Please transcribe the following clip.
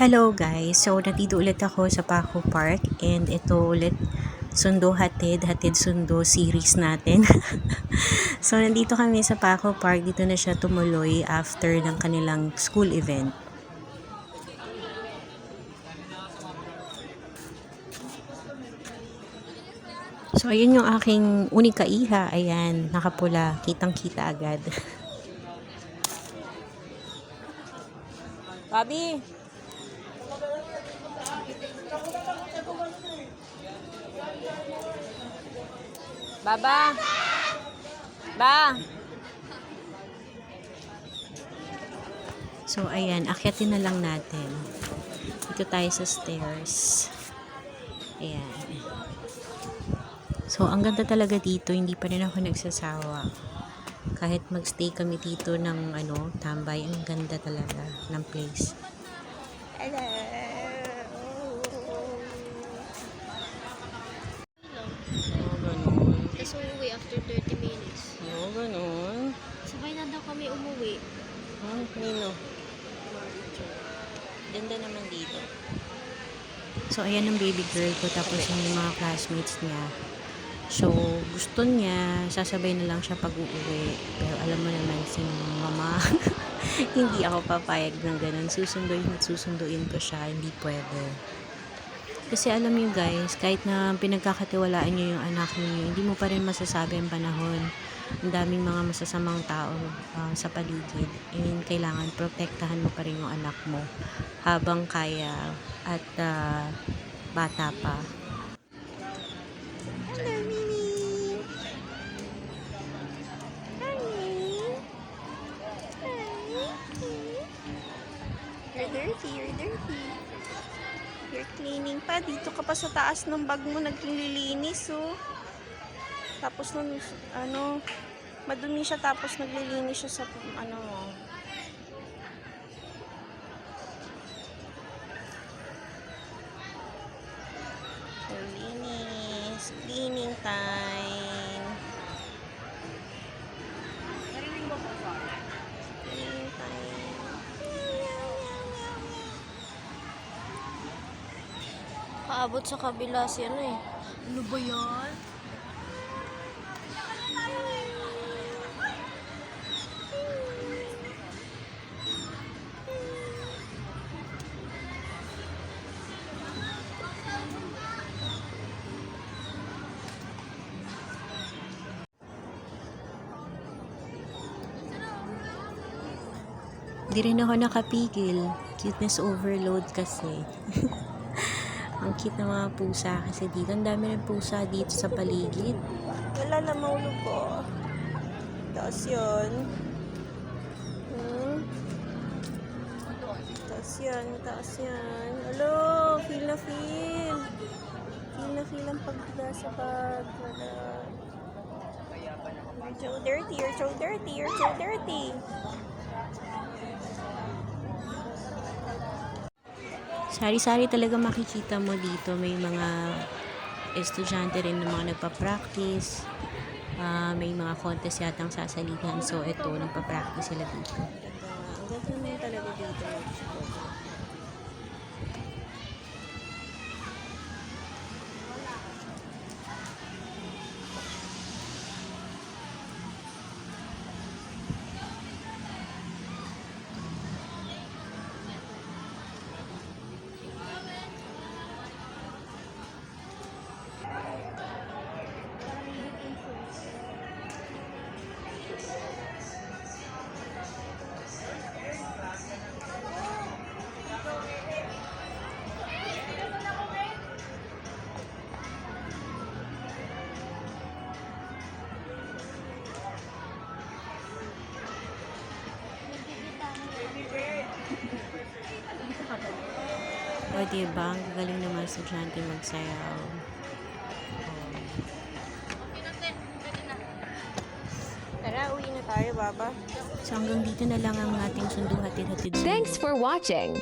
Hello guys! So, nandito ulit ako sa Paco Park and ito ulit Sundo Hatid, Hatid Sundo series natin. so, nandito kami sa Paco Park. Dito na siya tumuloy after ng kanilang school event. So, ayun yung aking unika iha. Ayan, nakapula. Kitang-kita agad. Bobby! Baba! Ba! So, ayan. Akyatin na lang natin. Dito tayo sa stairs. Ayan. So, ang ganda talaga dito. Hindi pa rin ako nagsasawa. Kahit magstay kami dito ng ano, tambay, ang ganda talaga ng place. Hello! Oh, ganun. Tapos umuwi after 30 minutes. Oh, ganun. Sabay na daw kami umuwi. Oh, nino. Ganda naman dito. So, ayan ang baby girl ko. Tapos yung mga classmates niya. So, gusto niya, sasabay na lang siya pag uuwi. Pero alam mo naman, si mama, hindi ako papayag ng ganun. Susunduin at susunduin ko siya. Hindi pwede. Kasi alam niyo guys, kahit na pinagkakatiwalaan niyo yung anak niyo, hindi mo pa rin masasabi ang panahon. Ang daming mga masasamang tao ah, sa paligid. And kailangan protektahan mo pa rin yung anak mo habang kaya at ah, bata pa. Hello, Mimi! You're dirty, you're dirty. You're cleaning pa. Dito ka pa sa taas ng bag mo, naglilinis, oh. Tapos nung, ano, madumi siya tapos naglilinis siya sa, ano, linis. Cleaning time. Cleaning time. Paabot sa kabila si ano eh. Ano ba yan? Di rin ako nakapigil. Cuteness overload kasi. ang cute ng mga pusa kasi dito. Ang dami rin pusa dito sa paligid. Wala na maulog ko. Taas yun. Hmm? Taas yan, taas yan. Alo, feel na feel. Feel na feel ang pagbiga sa bag. Wala. You're so dirty, you're so dirty, you're so dirty. Sari-sari talaga makikita mo dito. May mga estudyante rin na mga nagpa-practice. Ah, may mga contest yatang sasalihan. So, ito, nagpa-practice sila dito. Ang ganda talaga dito. O, diba? Ang galing naman estudyante magsayaw. Tara, uwi na tayo, Baba. So, hanggang dito na lang ang ating sundo hatid-hatid. Thanks for watching.